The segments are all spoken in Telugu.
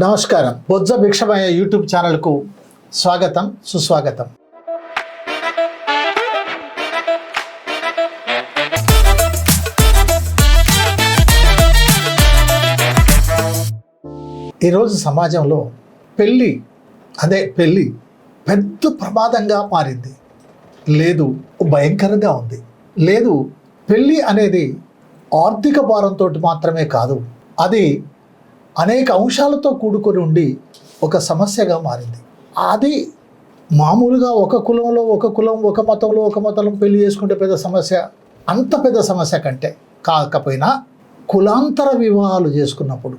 నమస్కారం. బొజ్జ భిక్షమయ్య యూట్యూబ్ ఛానల్కు స్వాగతం సుస్వాగతం. ఈరోజు సమాజంలో పెళ్ళి అదే పెళ్ళి పెద్ద ప్రమాదంగా మారింది. లేదు భయంకరంగా ఉంది. లేదు పెళ్ళి అనేది ఆర్థిక భారంతో మాత్రమే కాదు. అది అనేక అంశాలతో కూడుకొని ఉండి ఒక సమస్యగా మారింది. అది మామూలుగా ఒక కులంలో ఒక కులం ఒక మతంలో ఒక మతంలో పెళ్ళి చేసుకుంటే పెద్ద సమస్య అంత పెద్ద సమస్య కంటే కాకపోయినా కులాంతర వివాహాలు చేసుకున్నప్పుడు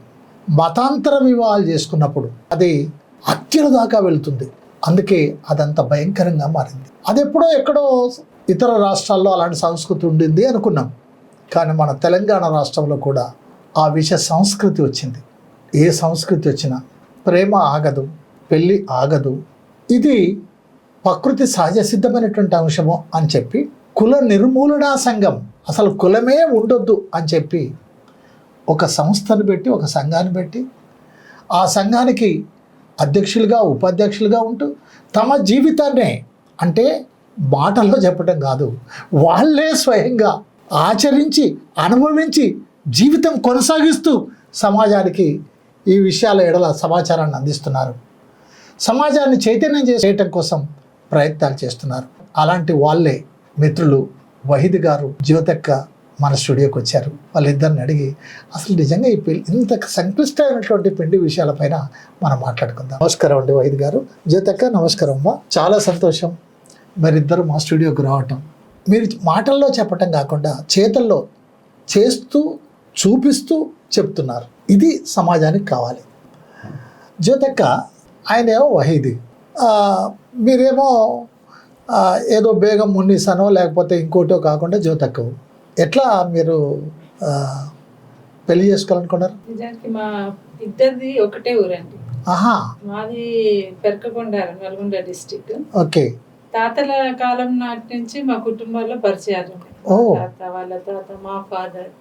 మతాంతర వివాహాలు చేసుకున్నప్పుడు అది హత్యల దాకా వెళ్తుంది. అందుకే అదంత భయంకరంగా మారింది. అది ఎప్పుడో ఎక్కడో ఇతర రాష్ట్రాల్లో అలాంటి సంస్కృతి ఉండింది అనుకున్నాం. కానీ మన తెలంగాణ రాష్ట్రంలో కూడా ఆ విష సంస్కృతి వచ్చింది. ఏ సంస్కృతి వచ్చినా ప్రేమ ఆగదు పెళ్ళి ఆగదు. ఇది ప్రకృతి సహజ సిద్ధమైనటువంటి అంశము అని చెప్పి కుల నిర్మూలనా సంఘం అసలు కులమే ఉండొద్దు అని చెప్పి ఒక సంస్థను పెట్టి ఒక సంఘాన్ని పెట్టి ఆ సంఘానికి అధ్యక్షులుగా ఉపాధ్యక్షులుగా ఉంటూ తమ జీవితాన్నే అంటే మాటల్లో చెప్పడం కాదు వాళ్ళే స్వయంగా ఆచరించి అనుభవించి జీవితం కొనసాగిస్తూ సమాజానికి ఈ విషయాల ఎడల సమాచారాన్ని అందిస్తున్నారు. సమాజాన్ని చైతన్యం చేయటం కోసం ప్రయత్నాలు చేస్తున్నారు. అలాంటి వాళ్ళే మిత్రులు వహీద్ గారు జ్యోతక్క మన స్టూడియోకి వచ్చారు. వాళ్ళిద్దరిని అడిగి అసలు నిజంగా ఈ ఇంత సంక్లిష్టమైనటువంటి పిండి విషయాలపైన మనం మాట్లాడుకుందాం. నమస్కారం అండి వహీద్ గారు. జ్యోతక్క నమస్కారం అమ్మా. చాలా సంతోషం మరిద్దరు మా స్టూడియోకి రావటం. మీరు మాటల్లో చెప్పటం కాకుండా చేతల్లో చేస్తూ చూపిస్తూ చెప్తున్నారు. ఇది సమాజానికి కావాలి. జ్యోతక్క ఆయన ఏమో వహీది. మీరేమో ఏదో బేగం మున్నిసానో లేకపోతే ఇంకోటో కాకుండా జ్యోతక్క ఎట్లా మీరు పెళ్ళి చేసుకోవాలనుకున్నారు? నిజానికి మా ఇద్దరిది ఒకటే ఊరండి. ఆహా. మాది పెరకకొండ నల్గొండ డిస్టిక్ ఓకే. తాతల కాలం నాటి నుంచి మా కుటుంబాల్లో పరిచయాలు. తాత వాళ్ళ తాత మా ఫాదర్.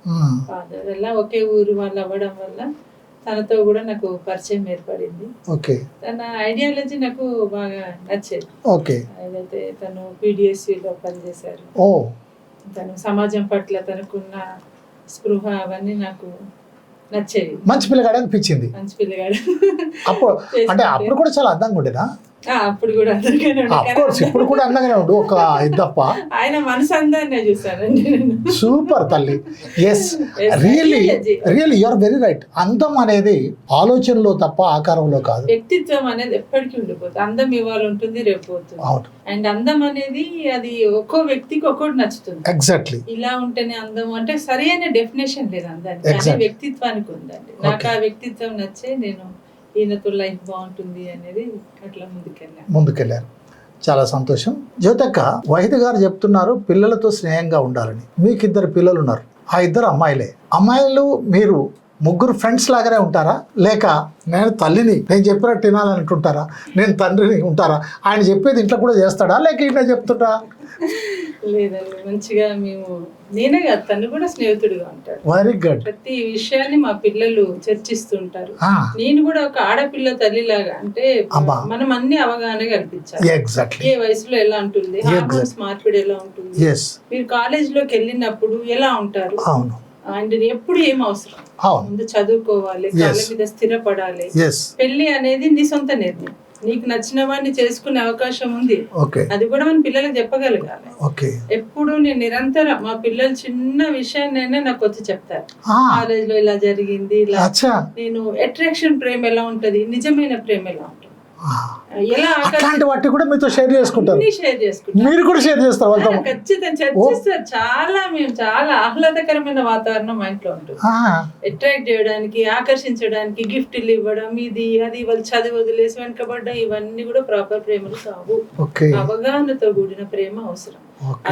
ఫాదర్ ఎలా ఒకే ఊరు వాళ్ళు అవ్వడం వల్ల తనతో కూడా నాకు పరిచయం ఏర్పడింది. ఓకే. తన ఐడియాలజీ నాకు బాగా నచ్చేది. ఓకే. ఏదైతే తను పీడిఎస్సిలో పనిచేశారు. ఓ. తను సమాజం పట్ల తనకున్న స్పృహ అవన్నీ నాకు నచ్చేవి. మంచి పిల్లగాడు అనిపించింది. మంచి పిల్లగాడు. అప్పుడు అంటే అప్పుడు కూడా చాలా అందంగా ఉండేదా? అప్పుడు కూడా కోర్స్ ఇప్పుడు కూడా అందంగానే ఉండు ఒక ఇద్దప్ప ఆయన మనసు అందరినే చూసానండి నేను సూపర్ తల్లి. Yes really. Really you're very right అందం అనేది ఆలోచనలో తప్ప ఆకారంలో కాదు. వ్యక్తిత్వం అనేది ఎప్పటికీ ఉండిపోతుంది. అందం ఇవాళ ఉంటుంది రేపు పోతుంది. అవును. అండ్ అందం అనేది అది ఒక్కో వ్యక్తికి ఒక్కోటి నచ్చుతుంది. ఎగ్జాక్ట్లీ ఇలా ఉంటేనే అందం అంటే సరి అయిన డెఫినేషన్ లేదు అందానికి. వ్యక్తిత్వానికి ఉందండి. నాకు ఆ వ్యక్తిత్వం నచ్చే నేను ఈయనతో లైఫ్ బాగుంటుంది అనేది అట్లా ముందుకెళ్ళారు ముందుకెళ్ళారు. చాలా సంతోషం. జ్యోతక్క వైద్య గారు చెప్తున్నారు పిల్లలతో స్నేహంగా ఉండాలని. మీకు ఇద్దరు పిల్లలు ఉన్నారు ఆ ఇద్దరు అమ్మాయిలే. అమ్మాయిలు మీరు ముగ్గురు ఫ్రెండ్స్ లాగానే ఉంటారా? లేక నేను తల్లిని నేను చెప్పినట్టు వినాలనుకుంటారా నేను తండ్రిని ఉంటారా? ఆయన చెప్పేది ఇంట్లో కూడా చేస్తాడా? లేక ఈయన చెప్తుంటా? లేదండి మంచిగా మేము నేనే కాదు తను కూడా స్నేహితుడిగా ఉంటాడు. వెరీ గుడ్ ప్రతి విషయాన్ని మా పిల్లలు చర్చిస్తుంటారు. నేను కూడా ఒక ఆడపిల్ల తల్లిలాగా అంటే. మనం అన్ని అవగాహన కల్పించాలి. ఏ వయసులో ఎలా ఉంటుంది హార్మోన్స్ మార్పిడి ఎలా ఉంటుంది? మీరు కాలేజ్లోకి వెళ్ళినప్పుడు ఎలా ఉంటారు? అవును. అండ్ ఎప్పుడు ఏం అవసరం? ముందు చదువుకోవాలి కాళ్ళ మీద స్థిరపడాలి. పెళ్ళి అనేది నీ సొంత నిర్ణయం. నీకు నచ్చిన వాడిని చేసుకునే అవకాశం ఉంది. అది కూడా మన పిల్లలకు చెప్పగలగాలి. ఎప్పుడు నేను నిరంతరం మా పిల్లలు చిన్న విషయాన్నైనా నాకు వచ్చి చెప్తారు. కాలేజ్లో ఇలా జరిగింది ఇలా నేను అట్రాక్షన్ ప్రేమ ఎలా ఉంటది? నిజమైన ప్రేమ ఎలా ఉంటుంది? అట్లాంటి వాటి కూడా మీతో షేర్ చేసుకుంటారు. మీరు కూడా షేర్ చేస్తారు వాళ్ళతో? ఖచ్చితంగా చర్చిస్తారు. చాలా మేము చాలా ఆహ్లాదకరమైన వాతావరణం మా ఇంట్లో ఉంటుంది. అట్రాక్ట్ చేయడానికి ఆకర్షించడానికి గిఫ్ట్లు ఇవ్వడం ఇది అది వాళ్ళు చదివి వదిలేసి వెనకబడ్డం ఇవన్నీ కూడా ప్రాపర్ ప్రేమలు కావు. అవగాహనతో కూడిన ప్రేమ అవసరం.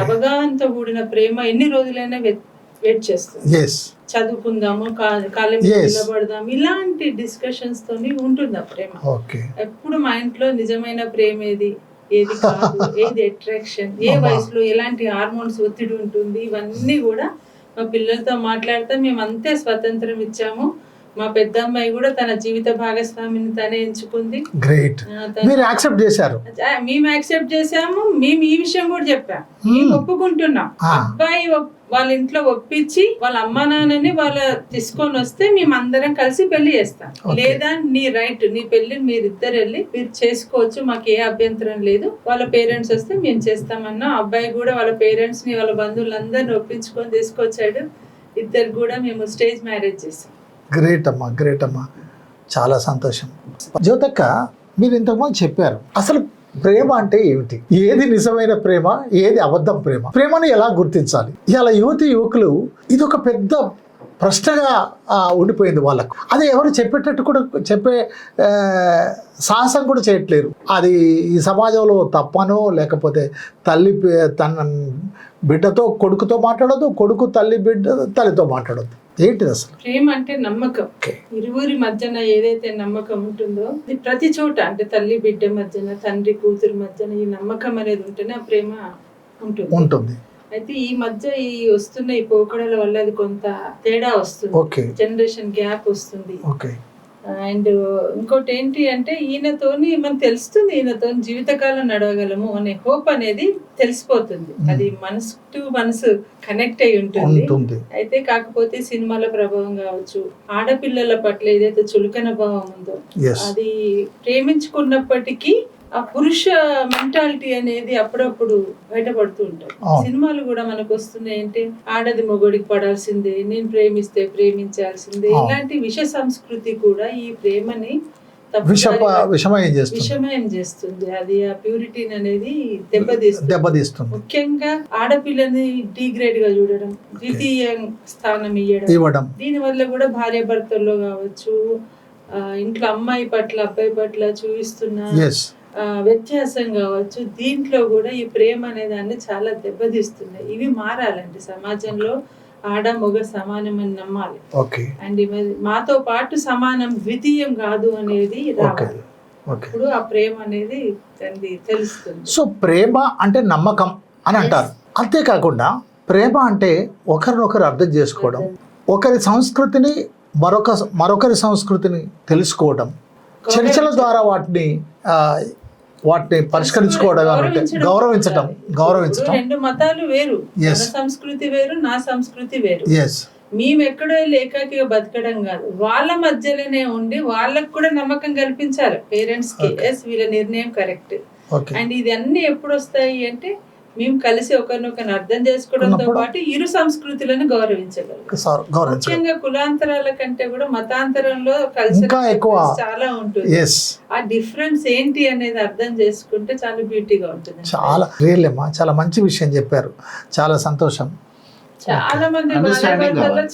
అవగాహనతో కూడిన ప్రేమ ఎన్ని రోజులైనా వెయిట్ చేస్తుంది. చదువుకుందాము కా- కాళ్ళ మీద Yes. నిలబడదాం ఇలాంటి డిస్కషన్స్ తోని ఉంటుంది ఆ ప్రేమ. ఎప్పుడు మా ఇంట్లో నిజమైన ప్రేమ ఏది? ఏది కాదు ఏది అట్రాక్షన్ ఏ. వయసులో ఎలాంటి హార్మోన్స్ ఒత్తిడి ఉంటుంది? ఇవన్నీ కూడా మా పిల్లలతో మాట్లాడితే. మేము అంతే స్వతంత్రం ఇచ్చాము. మా పెద్ద అమ్మాయి కూడా తన జీవిత భాగస్వామిని తనే ఎంచుకుంది. గ్రేట్ మీరు యాక్సెప్ట్ చేశారు? మేము యాక్సెప్ట్ చేసాము మేము ఈ విషయం కూడా చెప్పాం. మేము ఒప్పుకుంటున్నాం. అబ్బాయి వాళ్ళ ఇంట్లో ఒప్పించి వాళ్ళ అమ్మా నాన్నని వాళ్ళ తీసుకొని వస్తే మేము అందరం కలిసి పెళ్ళి చేస్తాం. లేదా నీ రైట్ నీ పెళ్ళి మీరిద్దరు వెళ్ళి మీరు చేసుకోవచ్చు మాకు ఏ అభ్యంతరం లేదు. వాళ్ళ పేరెంట్స్ వస్తే మేము చేస్తామన్నా. అబ్బాయి కూడా వాళ్ళ పేరెంట్స్ని వాళ్ళ బంధువులందరిని ఒప్పించుకొని తీసుకొచ్చాడు. ఇద్దరు కూడా మేము స్టేజ్ మ్యారేజ్ చేసాం. గ్రేట్ అమ్మా గ్రేట్ అమ్మా చాలా సంతోషం. జ్యోతక్క మీరు ఇంతకుముందు చెప్పారు. అసలు ప్రేమ అంటే ఏమిటి? ఏది నిజమైన ప్రేమ ఏది అబద్ధం ప్రేమ? ప్రేమను ఎలా గుర్తించాలి? ఇలా యువతి యువకులు ఇది ఒక పెద్ద ప్రశ్నగా ఉండిపోయింది వాళ్ళకు. అది ఎవరు చెప్పేటట్టు కూడా చెప్పే సాహసం కూడా చేయట్లేరు. అది ఈ సమాజంలో తప్పనో లేకపోతే తల్లి తన బిడ్డతో కొడుకుతో మాట్లాడదు కొడుకు తల్లి బిడ్డ తల్లితో మాట్లాడద్దు. ఏంటిది అసలు? ప్రేమ అంటే నమ్మకం. ఇరువురి మధ్యన ఏదైతే నమ్మకం ఉంటుందో ఇది ప్రతి చోట అంటే తల్లి బిడ్డ మధ్యన తండ్రి కూతురు మధ్యన ఈ నమ్మకం అనేది ఉంటేనే ఆ ప్రేమ ఉంటుంది. ఉంటుంది. అయితే ఈ మధ్య ఈ వస్తున్న ఈ పోకడల వల్ల అది కొంత తేడా వస్తుంది. జనరేషన్ గ్యాప్ వస్తుంది. ఓకే. అండ్ ఇంకోటి ఏంటి అంటే ఈయనతోని మనకు తెలుస్తుంది ఈయనతో జీవితకాలం నడవగలము అనే హోప్ అనేది తెలిసిపోతుంది. అది మనసు టు మనసు కనెక్ట్ అయి ఉంటుంది. అయితే కాకపోతే సినిమాల ప్రభావం కావచ్చు ఆడపిల్లల పట్ల ఏదైతే చులకన భావం ఉందో అది ప్రేమించుకున్నప్పటికీ ఆ పురుష మెంటాలిటీ అనేది అప్పుడప్పుడు బయటపడుతూ ఉంటాయి. సినిమాలు కూడా మనకు వస్తున్నాయి అంటే ఆడది మొగడికి పడాల్సిందే నేను ప్రేమిస్తే ప్రేమించాల్సిందే. ఇలాంటి విష సంస్కృతి కూడా ఈ ప్రేమని విషమయం చేస్తుంది. అది ఆ ప్యూరిటీని అనేది దెబ్బతీస్తుంది. దెబ్బతీస్తుంది. ముఖ్యంగా ఆడపిల్లని డిగ్రేడ్గా చూడడం ద్వితీయ స్థానం ఇవ్వడం. దీని వల్ల కూడా భార్య భర్తల్లో కావచ్చు ఇంట్లో అమ్మాయి పట్ల అబ్బాయి పట్ల చూపిస్తున్న వ్యత్యాసం కావచ్చు దీంట్లో కూడా ఈ ప్రేమ అనే దాన్ని చాలా దెబ్బతీస్తున్నాయి. ఇవి మారాలండి. సమాజంలో ఆడ మగ సమానమని నమ్మాలి. ఓకే. అండ్ మాతో పాటు సమానం ద్వితీయం కాదు అనేది రావాలి. ఇప్పుడు ఆ ప్రేమ అనేది తెలుస్తుంది. సో ప్రేమ అంటే నమ్మకం అని అంటారు. అంతేకాకుండా ప్రేమ అంటే ఒకరినొకరు అర్థం చేసుకోవడం ఒకరి సంస్కృతిని మరొక మరొకరి సంస్కృతిని తెలుసుకోవడం చర్చల ద్వారా వాటిని ఆ, వాటిని పరిష్కరించుకోవడం గౌరవించటం గౌరవించటం. రెండు మతాలు వేరు. సంస్కృతి వేరు నా సంస్కృతి వేరు. ఎస్ మేము ఎక్కడో ఏకాకిగా బతకడం కాదు. వాళ్ళ మధ్యలోనే ఉండి వాళ్ళకు కూడా నమ్మకం కల్పించాలి. పేరెంట్స్కి ఎస్ వీళ్ళ నిర్ణయం కరెక్ట్. అండ్ ఇది అన్ని ఎప్పుడు వస్తాయి అంటే మేము కలిసి ఒకరినొకరిని అర్థం చేసుకోవడంతో పాటు ఇరు సంస్కృతులను గౌరవించగలం. ముఖ్యంగా కులాంతరాల కంటే కూడా మతాంతరంలో కల్చర్ ఎక్కువ. చాలా ఉంటుంది. ఆ డిఫరెన్స్ ఏంటి అనేది అర్థం చేసుకుంటే చాలా బ్యూటీగా ఉంటుంది చాలా రియల్ అమ్మా చాలా మంచి విషయం చెప్పారు. చాలా సంతోషం. చాలా మంది.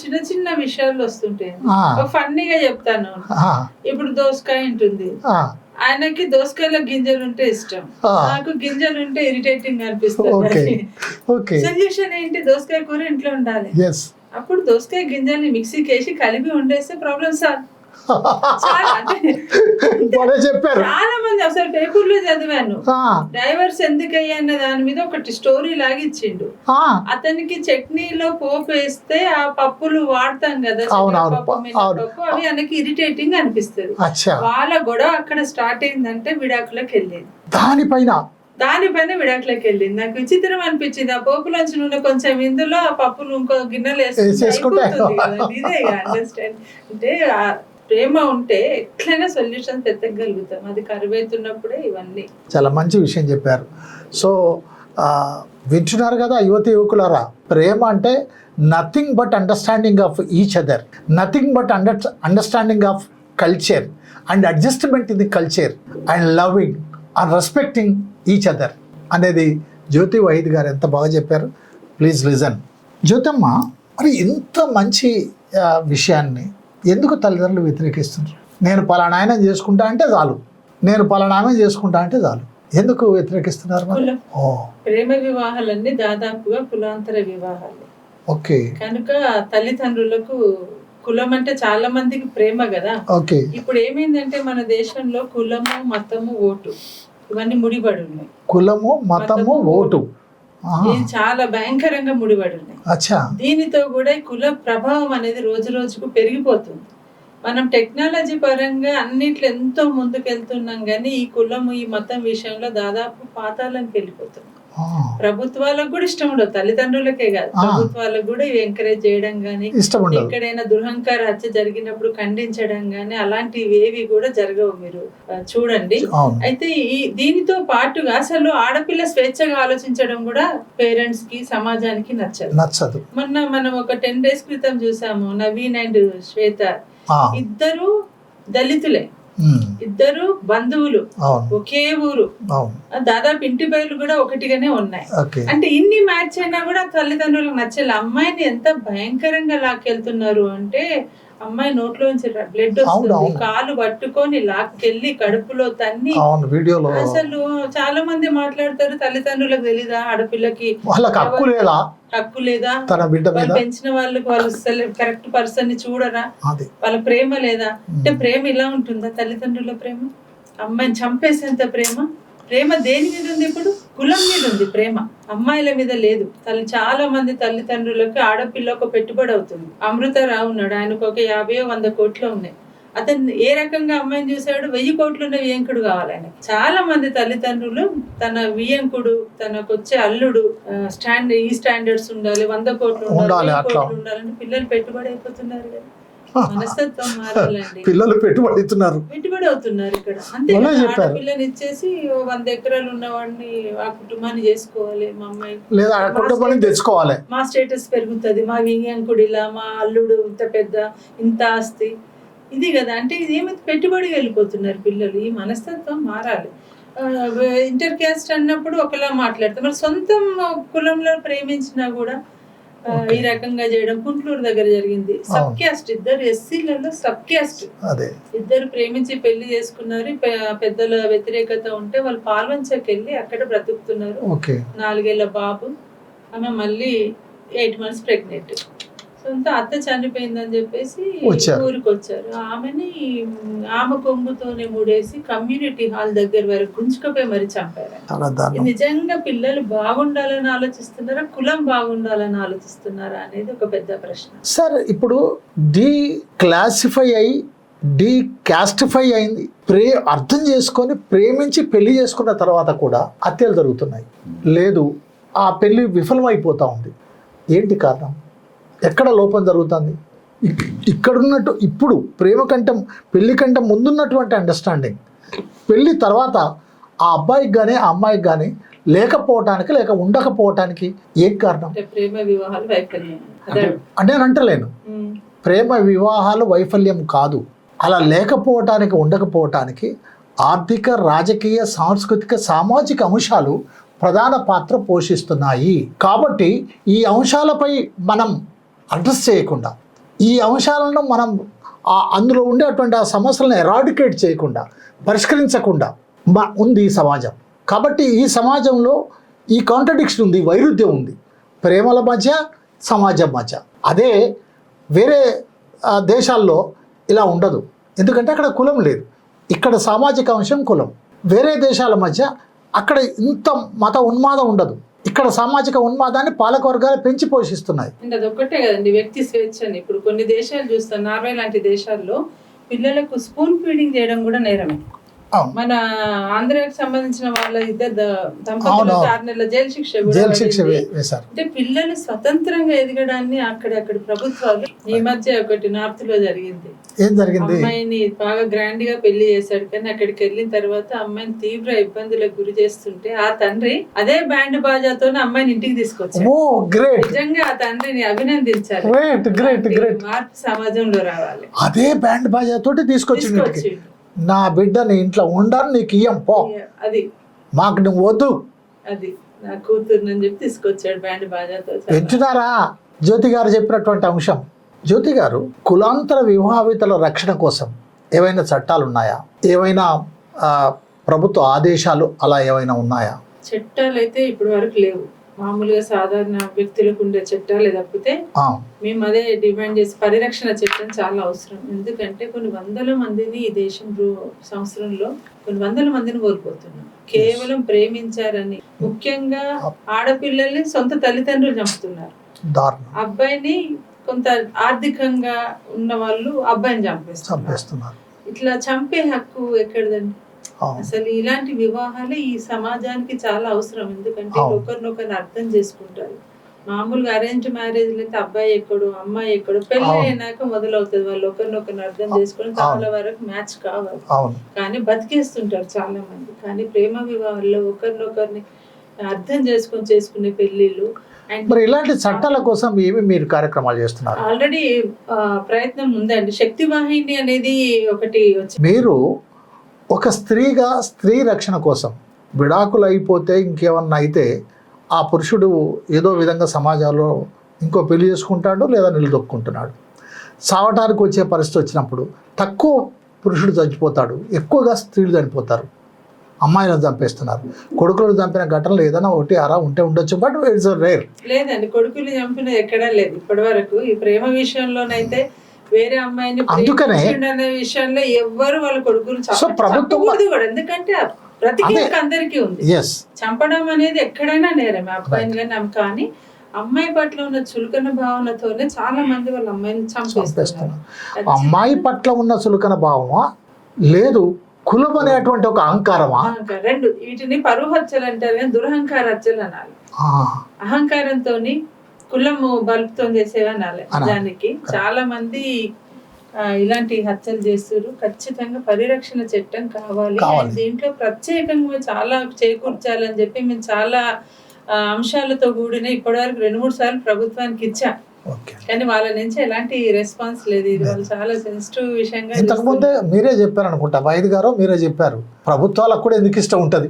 చిన్న చిన్న విషయాలు వస్తుంటాయి. ఫన్నీగా చెప్తాను. ఇప్పుడు దోసకాయ ఉంటుంది. ఆయనకి దోసకాయలో గింజలు ఉంటే ఇష్టం. నాకు గింజలు ఉంటే ఇరిటేటింగ్ అనిపిస్తుంది. సొల్యూషన్ ఏంటి? దోసకాయ కూర ఇంట్లో ఉండాలి. అప్పుడు దోసకాయ గింజల్ని మిక్సీకి వేసి కలిపి వండేస్తే ప్రాబ్లం సార్ చాలా చెప్పారు. చాలా మంది అసలు పేపర్లో చదివాను. ఆ, డైవర్స్ ఎందుకు అయ్యన్న దాని మీద ఒకటి స్టోరీ లాగా ఇచ్చిండు. ఆ, అతనికి చట్నీలో పోపు వేస్తే ఆ పప్పులు వాడతాం కదా అవి ఆయనకి ఇరిటేటింగ్ అనిపిస్తుంది. వాళ్ళ గొడవ అక్కడ స్టార్ట్ అయిందంటే విడాకులకు వెళ్ళింది. దానిపైన? దానిపైన విడాకులకు వెళ్ళింది. నాకు విచిత్రం అనిపించింది. ఆ పోపులోంచి నూనె కొంచెం ఇందులో ఆ పప్పులు ఇంకో గిన్నెలు వేసుకుంటే. ఇదే అండర్స్టాండ్ అంటే ప్రేమ ఉంటే ఎట్లయినా సొల్యూషన్స్ ఎత్తగలుగుతాం అది కరువైతున్నప్పుడే ఇవన్నీ. చాలా మంచి విషయం చెప్పారు. సో వింటున్నారు కదా యువతి యువకులారా? ప్రేమ అంటే nothing but understanding of each other nothing but under understanding of culture and adjustment in the culture and loving and respecting each other అనేది జ్యోతి వైద్ గారు ఎంత బాగా చెప్పారు. ప్లీజ్ లిజన్ జ్యోతమ్మ మరి ఇంత మంచి విషయాన్ని ఎందుకు తల్లిదండ్రులు వ్యతిరేకిస్తున్నారు? నేను పలానా ఆయన చేసుకుంటా అంటే చాలు. నేను పలానా ఆమె చేసుకుంటా అంటే చాలు. ఎందుకు వ్యతిరేకిస్తున్నారు మరి? కులం. ఓ. ప్రేమ వివాహాలన్నీ దాదాపుగా కులాంతర వివాహాలు. ఓకే. కనుక తల్లిదండ్రులకు కులం అంటే చాలా మందికి ప్రేమ కదా. ఓకే. ఇప్పుడు ఏమైందంటే మన దేశంలో కులము మతము ఓటు ఇవన్నీ ముడిపడి ఉన్నాయి. కులము మతము ఓటు. చాలా భయంకరంగా ముడిపడి ఉన్నాయి దీనితో కూడా ఈ కుల ప్రభావం అనేది రోజు రోజుకు పెరిగిపోతుంది. మనం టెక్నాలజీ పరంగా అన్నిట్లో ఎంతో ముందుకెళ్తున్నాం కానీ ఈ కులం ఈ మతం విషయంలో దాదాపు పాతాళంకి వెళ్ళిపోతున్నాం ప్రభుత్వాలకు కూడా ఇష్టం ఉండదు. తల్లిదండ్రులకే కాదు. ప్రభుత్వాలకు కూడా ఇవి ఎంకరేజ్ చేయడం గానీ ఎక్కడైనా దురహంకార హత్య జరిగినప్పుడు ఖండించడం గానీ అలాంటివి ఏవి కూడా జరగవు మీరు. చూడండి. అయితే ఈ దీనితో పాటుగా అసలు ఆడపిల్ల స్వేచ్ఛగా ఆలోచించడం కూడా పేరెంట్స్కి సమాజానికి నచ్చదు. నచ్చదు. మొన్న మనం ఒక టెన్ డేస్ క్రితం చూసాము. నవీన్ అండ్ శ్వేత. ఇద్దరు దళితులే. ఇద్దరు బంధువులు ఒకే ఊరు. దాదాపు ఇంటి పేర్లు కూడా ఒకటిగానే ఉన్నాయి. అంటే ఇన్ని మ్యాచ్ అయినా కూడా తల్లిదండ్రులకు నచ్చలే అమ్మాయిని ఎంత భయంకరంగా లాక్కెళ్తున్నారు అంటే అమ్మాయి నోట్లోంచి బ్లడ్ అవును, వస్తుంది. కాలు పట్టుకొని లాక్కెళ్ళి కడుపులో తన్ని అవును వీడియోలో అసలు చాలా మంది మాట్లాడతారు తల్లిదండ్రులకు తెలీదా? ఆడపిల్లకి వాళ్ళకి హక్కు లేదా? హక్కు లేదా? తన బిడ్డ మీద? పెంచిన వాళ్ళకి వాళ్ళు కరెక్ట్ పర్సన్ని చూడరా? వాళ్ళ ప్రేమ లేదా? అంటే ప్రేమ ఇలా ఉంటుందా తల్లిదండ్రుల ప్రేమ? అమ్మాయిని చంపేసేంత ప్రేమ? ప్రేమ దేని మీద ఉంది ఇప్పుడు? కులం మీద ఉంది ప్రేమ. అమ్మాయిల మీద లేదు. తల్లి చాలా మంది తల్లిదండ్రులకు ఆడపిల్ల ఒక పెట్టుబడి అవుతుంది. అమృతరావు ఉన్నాడు. ఆయనకు ఒక యాభై వంద కోట్లు ఉన్నాయి. అతను ఏ రకంగా అమ్మాయిని చూశాడు? వెయ్యి కోట్లు ఉన్న వియంకుడు కావాలి ఆయన చాలా మంది తల్లిదండ్రులు తన వియంకుడు తనకు వచ్చే అల్లుడు స్టాండ్ ఈ స్టాండర్డ్స్ ఉండాలి వంద కోట్లు ఉండాలి. కోట్లు ఉండాలంటే పిల్లలు పెట్టుబడి అయిపోతున్నారు కదా. పిల్లలు పెట్టుబడి ఇస్తున్నారు. పెట్టుబడి అవుతున్నారు ఇక్కడ. అంతే. ఆడపిల్లని ఇచ్చేసి వంద ఎకరాలు ఉన్న వాడిని ఆ కుటుంబాన్ని చేసుకోవాలి మా అమ్మాయి లేదా ఆ కుటుంబాన్ని తెచ్చుకోవాలి. మా స్టేటస్ పెరుగుతుంది మా వింగ్యాంకుడు ఇలా మా అల్లుడు ఇంత పెద్ద ఇంత ఆస్తి. ఇది కదా అంటే ఇది ఏమి పెట్టుబడి వెళ్ళిపోతున్నారు పిల్లలు? ఈ మనస్తత్వం మారాలి. ఇంటర్ క్యాస్ట్ అన్నప్పుడు ఒకలా మాట్లాడతాం. మరి సొంతం కులంలో ప్రేమించినా కూడా ఈ రకంగా చేయడం కుంట్లూరు దగ్గర జరిగింది. సబ్. క్యాస్ట్ ఇద్దరు ఎస్సీలలో సబ్ క్యాస్ట్ ఇద్దరు ప్రేమించి పెళ్ళి చేసుకున్నారు. పెద్దల వ్యతిరేకత ఉంటే వాళ్ళు పాల్వంచకి వెళ్ళి అక్కడ బ్రతుకుతున్నారు. నాలుగేళ్ళ బాబు. ఆమె మళ్ళీ ఎయిట్ మంత్స్ ప్రెగ్నెంట్. సొంత అత్త చనిపోయిందని చెప్పేసి. ఊరికి వచ్చారు ఆమెని ఆమె కొంగుతోనే ముడేసి కమ్యూనిటీ హాల్ దగ్గర వరకు గుంజుకపోయి మరి చంపారు నిజంగా పిల్లలు బాగుండాలని ఆలోచిస్తున్నారా కులం బాగుండాలని ఆలోచిస్తున్నారా అనేది ఒక పెద్ద ప్రశ్న. సార్ ఇప్పుడు డీ క్లాసిఫై అయి డీ క్యాస్టిఫై అయింది ప్రే అర్థం చేసుకొని ప్రేమించి పెళ్ళి చేసుకున్న తర్వాత కూడా హత్యలు జరుగుతున్నాయి. లేదు ఆ పెళ్ళి విఫలమైపోతా ఉంది. ఏంటి కారణం? ఎక్కడ లోపం జరుగుతుంది? ఇక్- ఇక్కడున్నట్టు ఇప్పుడు ప్రేమ కంటే పెళ్ళి కంటే ముందున్నటువంటి అండర్స్టాండింగ్ పెళ్ళి తర్వాత ఆ అబ్బాయికి కానీ ఆ అమ్మాయికి కానీ లేకపోవటానికి లేక ఉండకపోవటానికి ఏం కారణం? అంటే నేను అంటలేను. ప్రేమ వివాహాలు వైఫల్యం కాదు. అలా లేకపోవటానికి ఉండకపోవటానికి ఆర్థిక రాజకీయ సాంస్కృతిక సామాజిక అంశాలు ప్రధాన పాత్ర పోషిస్తున్నాయి. కాబట్టి ఈ అంశాలపై మనం అడ్రస్ చేయకుండా ఈ అంశాలను మనం ఆ అందులో ఉండేటువంటి ఆ సమస్యలను ఎరాడికేట్ చేయకుండా పరిష్కరించకుండా ఉంది ఈ సమాజం. కాబట్టి ఈ సమాజంలో ఈ కాంట్రడిక్షన్ ఉంది వైరుధ్యం ఉంది. ప్రేమల మధ్య సమాజం మధ్య. అదే వేరే దేశాల్లో ఇలా ఉండదు. ఎందుకంటే అక్కడ కులం లేదు. ఇక్కడ సామాజిక అంశం కులం. వేరే దేశాల మధ్య అక్కడ ఇంత మత ఉన్మాదం ఉండదు. ఇక్కడ సామాజిక ఉన్మాదాన్ని పాలకవర్గాలు పెంచి పోషిస్తున్నాయి. అంటే అదొక్కటే కదండి వ్యక్తి స్వేచ్ఛని ఇప్పుడు కొన్ని దేశాలు చూస్తాం నార్వే లాంటి దేశాల్లో పిల్లలకు స్పూన్ ఫీడింగ్ చేయడం కూడా నేరమే. మన ఆంధ్రాకి సంబంధించిన వాళ్ళ ఇద్దరు దంపతులకు. ఆరు నెలల జైలు శిక్ష జైలు శిక్ష వేశారు. అంటే పిల్లలు స్వతంత్రంగా ఎదగడాన్ని అక్కడక్కడ ప్రభుత్వాలు ఈ మధ్య ఒకటి నార్త్లో జరిగింది. ఏం జరిగింది? అమ్మాయిని బాగా గ్రాండ్గా పెళ్ళి చేశాడు కానీ అక్కడికి వెళ్ళిన తర్వాత అమ్మాయిని తీవ్ర ఇబ్బందులకు గురి చేస్తుంటే ఆ తండ్రి అదే బ్యాండ్ బాజాతో అమ్మాయిని ఇంటికి తీసుకొచ్చాడు. నిజంగా ఆ తండ్రిని అభినందించాలి. మార్పు సమాజంలో రావాలి. అదే బ్యాండ్ బాజా తోటి తీసుకొచ్చింది ఇంటికి తీసుకొచ్చిండు. నా బిడ్డని ఇంట్లో ఉండను నీకు ఇయ్యం పో. అది. మాకు నువ్వు వద్దు. అది. నా కూతురునని చెప్పి తీసుకొచ్చాడు బ్యాండ్ బాజాతో. వింటున్నారా జ్యోతి గారు చెప్పినటువంటి అంశం. జ్యోతి గారు కులాంతర వివాహితుల రక్షణ కోసం ఏవైనా చట్టాలు ఉన్నాయా ఏవైనా ప్రభుత్వ ఆదేశాలు అలా ఏవైనా ఉన్నాయా? చట్టాలు అయితే ఇప్పటి వరకు లేవు. మామూలుగా సాధారణ వ్యక్తులకు ఉండే చట్టాలు తప్పితే మేము అదే డిమాండ్ చేసి పరిరక్షణ చట్టం చాలా అవసరం. ఎందుకంటే కొన్ని వందల మందిని ఈ దేశం సంవత్సరంలో కొన్ని వందల మందిని కోల్పోతున్నాం కేవలం ప్రేమించారని. ముఖ్యంగా ఆడపిల్లల్ని సొంత తల్లిదండ్రులు చంపుతున్నారు. అబ్బాయిని కొంత ఆర్థికంగా ఉన్న వాళ్ళు అబ్బాయిని చంపేస్తారు చంపేస్తున్నారు. ఇట్లా చంపే హక్కు ఎక్కడదండి? అసలు ఇలాంటి వివాహాలు ఈ సమాజానికి చాలా అవసరం. ఎందుకంటే అవును. ఒకరినొకరు అర్థం చేసుకుంటారు. మామూలుగా అరేంజ్ మ్యారేజ్ అయితే అబ్బాయి ఎక్కడు అమ్మాయి ఎక్కడు పెళ్ళి. అయినాక మొదలవుతుంది. వాళ్ళు ఒకరినొకరు అర్థం చేసుకొని చాలా వరకు మ్యాచ్ కావాలి. కానీ బతికేస్తుంటారు చాలా మంది. కానీ ప్రేమ వివాహాల్లో ఒకరినొకరిని అర్థం చేసుకొని చేసుకునే పెళ్ళిళ్ళు మరి ఇలాంటి చట్టాల కోసం ఏమి మీరు కార్యక్రమాలు చేస్తున్నారు? ఆల్రెడీ ప్రయత్నం ఉందండి. శక్తి వాహిని అనేది ఒకటి మీరు ఒక స్త్రీగా స్త్రీ రక్షణ కోసం విడాకులు అయిపోతే ఇంకేమన్నా అయితే ఆ పురుషుడు ఏదో విధంగా సమాజంలో ఇంకో పెళ్ళి చేసుకుంటాడు లేదా నిలదొక్కుంటున్నాడు. చావటానికి వచ్చే పరిస్థితి వచ్చినప్పుడు తక్కువ పురుషుడు చచ్చిపోతాడు ఎక్కువగా స్త్రీలు చనిపోతారు. అమ్మాయిలను చంపేస్తున్నారు. కొడుకులను చంపిన ఘటనలు ఏదైనా ఒకటి అరా ఉంటే ఉండొచ్చు బట్ ఇట్స్ రేర్. లేదండి కొడుకులు చంపిన ఎక్కడా లేదు. ఇప్పటి వరకు ఈ ప్రేమ విషయంలోనైతే వేరే అమ్మాయిని అందుకనే- అనే విషయంలో ఎవ్వరు వాళ్ళ కొడుకులు సో ప్రభుత్వం- కూడా. ఎందుకంటే ప్రతికి అదే. అందరికీ ఉంది. చంపడం అనేది ఎక్కడైనా నేరమే. అబ్బాయిని కానీ కానీ అమ్మాయి పట్ల ఉన్న చులకన భావనతోనే చాలా మంది వాళ్ళ అమ్మాయిని చంపేస్తున్నారు. అమ్మాయి పట్ల ఉన్న చులకన భావమా? లేదు. కులం అనేటువంటి ఒక అహంకారమా? అహంకారం. రెండు. వీటిని పరువు హత్యలు అంటారు దురహంకార హత్యలు అనాలి. అహంకారంతో కులము బలుపుతో చేసేవి అనాలి అనాలి. దానికి. చాలా మంది ఇలాంటి హత్యలు చేస్తారు ఖచ్చితంగా పరిరక్షణ చట్టం కావాలి. దీంట్లో ప్రత్యేకంగా చాలా చేకూర్చాలని చెప్పి మేము చాలా అంశాలతో కూడిన ఇప్పటివరకు రెండు మూడు సార్లు ప్రభుత్వానికి ఇచ్చా. కానీ వాళ్ళ నుంచి ఎలాంటి రెస్పాన్స్ లేదు. ఇది వాళ్ళు చాలా సెన్సిటివ్ విషయంగా ఇంతకుముందే మీరే చెప్పారు అనుకుంటా. వైద్య గారు మీరే చెప్పారు. ప్రభుత్వాలకు కూడా ఎందుకు ఇష్టం ఉంటుంది.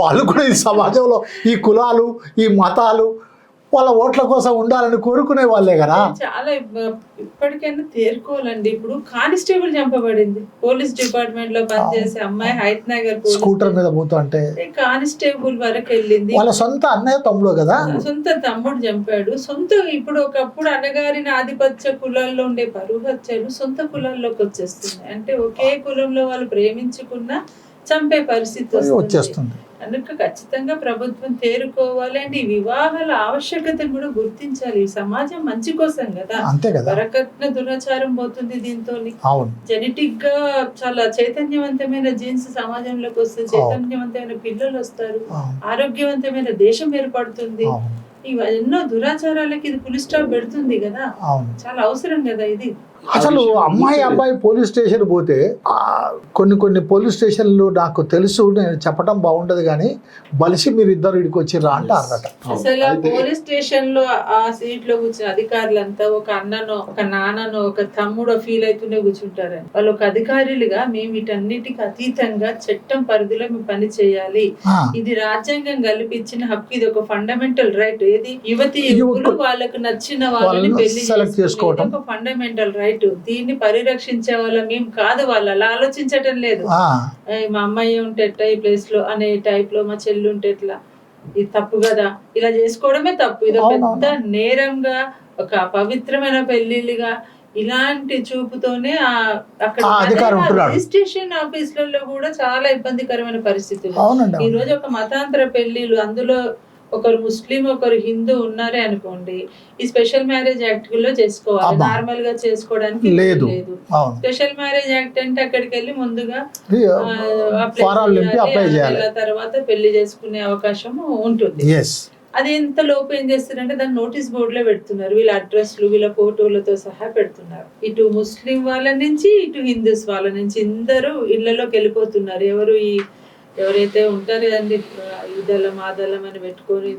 వాళ్ళు కూడా ఈ సమాజంలో ఈ కులాలు ఈ మతాలు వాళ్ళ ఓట్ల కోసం ఉండాలని కోరుకునే వాళ్ళే కదా? చాలా ఇప్పటికైనా తేరుకోవాలండి. ఇప్పుడు కానిస్టేబుల్ చంపబడింది. పోలీస్ డిపార్ట్మెంట్లో పనిచేసే అమ్మాయి హైత్ నగర్ స్కూటర్ మీద పోతూ అంటే కానిస్టేబుల్ వరకు వెళ్ళింది వాళ్ళ సొంత అన్నయ్య తమ్ముడు కదా? సొంత తమ్ముడు చంపాడు. సొంత ఇప్పుడు ఒకప్పుడు అణగారిన ఆధిపత్య కులాల్లో ఉండే పరువు హత్యలు సొంత కులాల్లోకి వచ్చేస్తున్నాయి. అంటే ఒకే కులంలో వాళ్ళు ప్రేమించుకున్నా చంపే పరిస్థితి వస్తుంది. వచ్చేస్తుంది. కనుక ఖచ్చితంగా ప్రభుత్వం తేరుకోవాలి అండ్ ఈ వివాహాల ఆవశ్యకతను కూడా గుర్తించాలి. సమాజం మంచి కోసం కదా. అంతే కదా. వరకట్న దురాచారం పోతుంది దీంతో. జెనెటిక్గా చాలా చైతన్యవంతమైన జీన్స్ సమాజంలోకి వస్తే చైతన్యవంతమైన పిల్లలు వస్తారు. ఆరోగ్యవంతమైన దేశం ఏర్పడుతుంది. అవును. ఇవి ఎన్నో దురాచారాలకి ఇది పులి స్టాప్ పెడుతుంది కదా. చాలా అవసరం కదా ఇది. అసలు అమ్మాయి అబ్బాయి పోలీస్ స్టేషన్ పోతే ఆ, కొన్ని కొన్ని పోలీస్ స్టేషన్లు నాకు తెలుసు నేను చెప్పడం బాగుండదు కానీ బలిసి మీరు ఇద్దరు ఇడికి వచ్చిర్రా అంటే అన్నట. అసలు ఆ పోలీస్ స్టేషన్లో ఆ సీట్లో కూర్చున్న అధికారులంతా ఒక అన్ననో ఒక నాన్ననో ఒక తమ్ముడో ఫీల్ అవుతూనే కూర్చుంటారని. వాళ్ళు ఒక అధికారులుగా మేము వీటన్నిటికి అతీతంగా చట్టం పరిధిలో మేము పని చేయాలి. ఇది రాజ్యాంగం కల్పించిన హక్కు ఇది ఒక ఫండమెంటల్ రైట్ ఏది? యువతి యువకులు వాళ్ళకు నచ్చిన వాళ్ళని పెళ్ళి చేసుకోవటం. ఒక ఫండమెంటల్ రైట్ దీన్ని పరిరక్షించే వాళ్ళం ఏం కాదు వాళ్ళు. అలా ఆలోచించటం లేదు. ఆ, "ఏయ్, మా అమ్మాయి ఉంటే ఈ ప్లేస్లో అనే టైప్లో మా చెల్లి ఉంటే ఎట్లా? ఇది తప్పు కదా? ఇలా చేసుకోవడమే తప్పు. ఇది. పెద్ద నేరంగా ఒక పవిత్రమైన పెళ్ళిళ్ళుగా ఇలాంటి చూపుతోనే ఆ అక్కడ. రిజిస్ట్రేషన్ ఆఫీసులలో కూడా చాలా ఇబ్బందికరమైన పరిస్థితులు. ఈ. రోజు ఒక మతాంతర పెళ్ళిలు అందులో ఒకరు ముస్లిం ఒకరు హిందూ ఉన్నారే అనుకోండి ఈ స్పెషల్ మ్యారేజ్ యాక్ట్లో చేసుకోవాలి. నార్మల్గా చేసుకోవడానికి లేదు. స్పెషల్ మ్యారేజ్ యాక్ట్ అంటే అక్కడికి వెళ్ళి ముందుగా తర్వాత పెళ్ళి చేసుకునే అవకాశం ఉంటుంది. అది ఎంత లోపు ఏం చేస్తారంటే దాన్ని నోటీస్ బోర్డు లో పెడుతున్నారు. వీళ్ళ అడ్రస్లు వీళ్ళ ఫోటోలతో సహా పెడుతున్నారు. ఇటు ముస్లిం వాళ్ళ నుంచి ఇటు హిందూస్ వాళ్ళ నుంచి. అందరూ ఇళ్ళలోకి వెళ్ళిపోతున్నారు. ఎవరు ఈ ఎవరైతే ఉంటారు కదండి అని పెట్టుకొని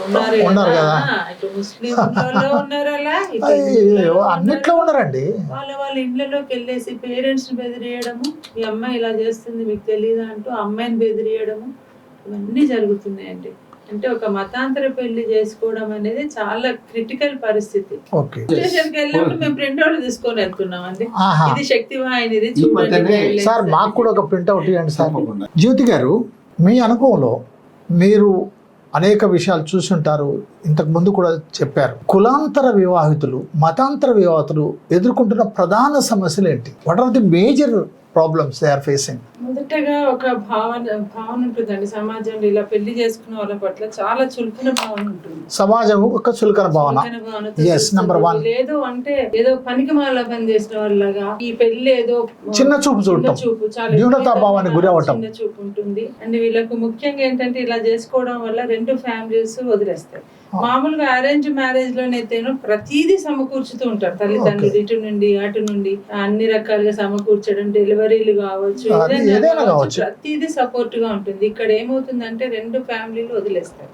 ఉన్నారు కదా కదా. ఆ, ఇటు ముస్లిం ఊళ్ళలో ఉన్నారు అలా ఇటు అయ్యో, హిందువులలో అన్నిట్లో ఉన్నారు. ఉన్నారండి వాళ్ళ వాళ్ళ ఇళ్ళలోకి వెళ్ళేసి పేరెంట్స్ని బెదిరియడము ఈ అమ్మాయి ఇలా చేస్తుంది మీకు తెలియదా అంటూ అమ్మాయిని బెదిరియడము ఇవన్నీ జరుగుతున్నాయండి అంటే ఒక మతాంతర పెళ్ళి చేసుకోవడం అనేది చాలా క్రిటికల్ పరిస్థితి. ఓకే. స్టేషన్కి వెళ్ళినప్పుడు మేము ప్రింట్ అవుట్ తీసుకొని వెళ్తున్నాం అండి. ఆహా. ఇది శక్తి చూడండి సార్. మాకు కూడా ఒక ప్రింట్అవుట్ ఇవ్వండి సార్. జ్యోతి గారు మీ అనుభవంలో మీరు అనేక విషయాలు చూసుంటారు ఇంతకు ముందు కూడా చెప్పారు. కులాంతర వివాహితులు మతాంతర వివాహితులు ఎదుర్కొంటున్న ప్రధాన సమస్యలు ఏంటి? What are the major problems they are facing మొదటగా ఒక భావన భావన ఉంటుందండి సమాజంలో ఇలా పెళ్ళి చేసుకున్న వాళ్ళ పట్ల చాలా చులకన భావన ఉంటుంది సమాజం ఒక చులకన భావన చూస్తుంది. number one. లేదు అంటే ఏదో పనికి మాల పని చేసిన వాళ్ళగా ఈ పెళ్ళి ఏదో చిన్న చూపు చూడటం చూపు చాలా న్యూనతా భావానికి గురి అవ్వటం. చిన్న చూపు ఉంటుంది అండ్ వీళ్ళకు ముఖ్యంగా ఏంటంటే ఇలా చేసుకోవడం వల్ల రెండు ఫ్యామిలీస్ వదిలేస్తాయి మామూలుగా అరేంజ్ మ్యారేజ్ లోనైతేనో ప్రతిదీ సమకూర్చుతూ ఉంటారు. తల్లిదండ్రులు ఇటు నుండి అటు నుండి అన్ని రకాలుగా సమకూర్చడం డెలివరీలు కావచ్చు. ప్రతిదీ సపోర్ట్గా ఉంటుంది. ఇక్కడ ఏమవుతుందంటే రెండు ఫ్యామిలీలు వదిలేస్తారు.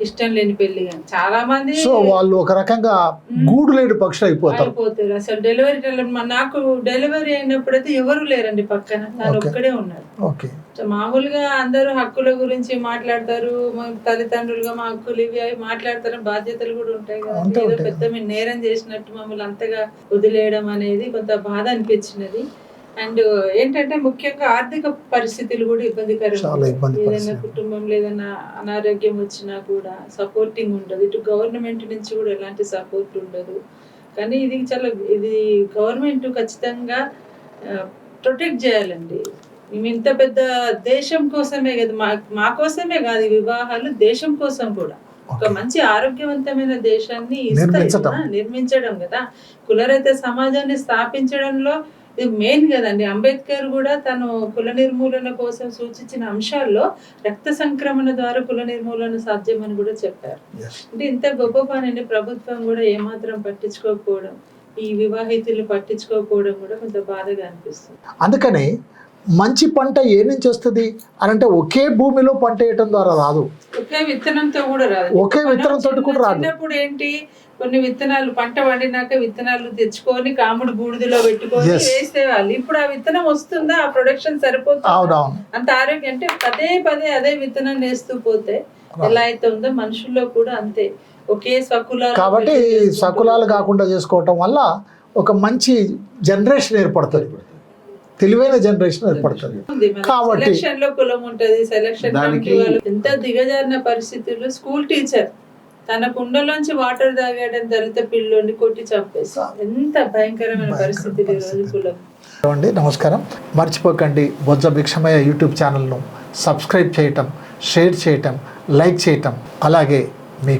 ఇష్టం లేని పెళ్ళి కానీ చాలా మంది సో వాళ్ళు ఒక రకంగా గూడు లేని పక్షులు అయిపోతారు. అయిపోతారు. అసలు డెలివరీ నాకు డెలివరీ అయినప్పుడైతే ఎవరు లేరండి పక్కన. Okay. ఒక్కడే ఉన్నాడు ఓకే. మామూలుగా అందరూ హక్కుల గురించి మాట్లాడతారు. మా తల్లిదండ్రులుగా మా హక్కులు ఇవి అవి మాట్లాడతారు బాధ్యతలు కూడా ఉంటాయి కదా. ఏదో. పెద్ద మేము నేరం చేసినట్టు మమ్మల్ని అంతగా వదిలేయడం అనేది కొంత బాధ అనిపించినది. అండ్ ఏంటంటే ముఖ్యంగా ఆర్థిక పరిస్థితులు కూడా ఇబ్బందికరం ఏదైనా. కుటుంబంలో ఏదైనా అనారోగ్యం వచ్చినా కూడా సపోర్టింగ్ ఉండదు. ఇటు గవర్నమెంట్ నుంచి కూడా ఎలాంటి సపోర్ట్ ఉండదు. కానీ ఇది చాలా ఇది గవర్నమెంట్ ఖచ్చితంగా ప్రొటెక్ట్ చేయాలండి. మేము ఇంత పెద్ద దేశం కోసమే కదా మా మా కోసమే కాదు వివాహాలు దేశం కోసం కూడా. ఒక. మంచి ఆరోగ్యవంతమైన దేశాన్ని నిర్మించడం కదా. కులరైతే సమాజాన్ని స్థాపించడంలో ఇది మెయిన్ కదండి అంబేద్కర్ కూడా తను కుల నిర్మూలన కోసం సూచించిన అంశాల్లో రక్త సంక్రమణ ద్వారా కుల నిర్మూలన సాధ్యమని కూడా చెప్పారు. అంటే ఇంత గొప్ప పనిని ప్రభుత్వం కూడా ఏమాత్రం పట్టించుకోకపోవడం ఈ వివాహితులు పట్టించుకోకపోవడం కూడా కొంత బాధగా అనిపిస్తుంది. అందుకని మంచి పంట ఏ నుంచి వస్తుంది? అని అంటే ఒకే భూమిలో పంట వేయటం ద్వారా రాదు. ఒకే విత్తనంతో కూడా రాదు. ఒకే విత్తనంతో కూడా రాదు. చిన్నప్పుడు ఏంటి? కొన్ని విత్తనాలు పంట పండినాక విత్తనాలు తెచ్చుకొని కాముడు బూడిదలో పెట్టుకొని. వేసేవాళ్ళు. ఇప్పుడు ఆ విత్తనం వస్తుందా? ఆ ప్రొడక్షన్ సరిపోతుందా? అంత ఆరోగ్యం అంటే పదే పదే అదే విత్తనం వేస్తూ పోతే ఎలా అయితే ఉందో మనుషుల్లో కూడా అంతే. ఒకే స్వకులాలు కాబట్టి సకులాలు కాకుండా చేసుకోవటం వల్ల ఒక మంచి జనరేషన్ ఏర్పడుతుంది. తెలివైన జనరేషన్ ఏర్పడుతుంది. కాబట్టి- కులం ఉంటది సెలక్షన్ ఎంత దిగజారిన పరిస్థితుల్లో స్కూల్ టీచర్ తన కుండలోంచి వాటర్ తాగడం జరిగితే పిల్లోని కొట్టి చంపేసి. ఎంత భయంకరమైన పరిస్థితి కులం. అండి నమస్కారం. మర్చిపోకండి బొజ్జ భిక్షమయ్య యూట్యూబ్ ఛానల్ను సబ్స్క్రైబ్ చేయటం షేర్ చేయటం లైక్ చేయటం అలాగే మీ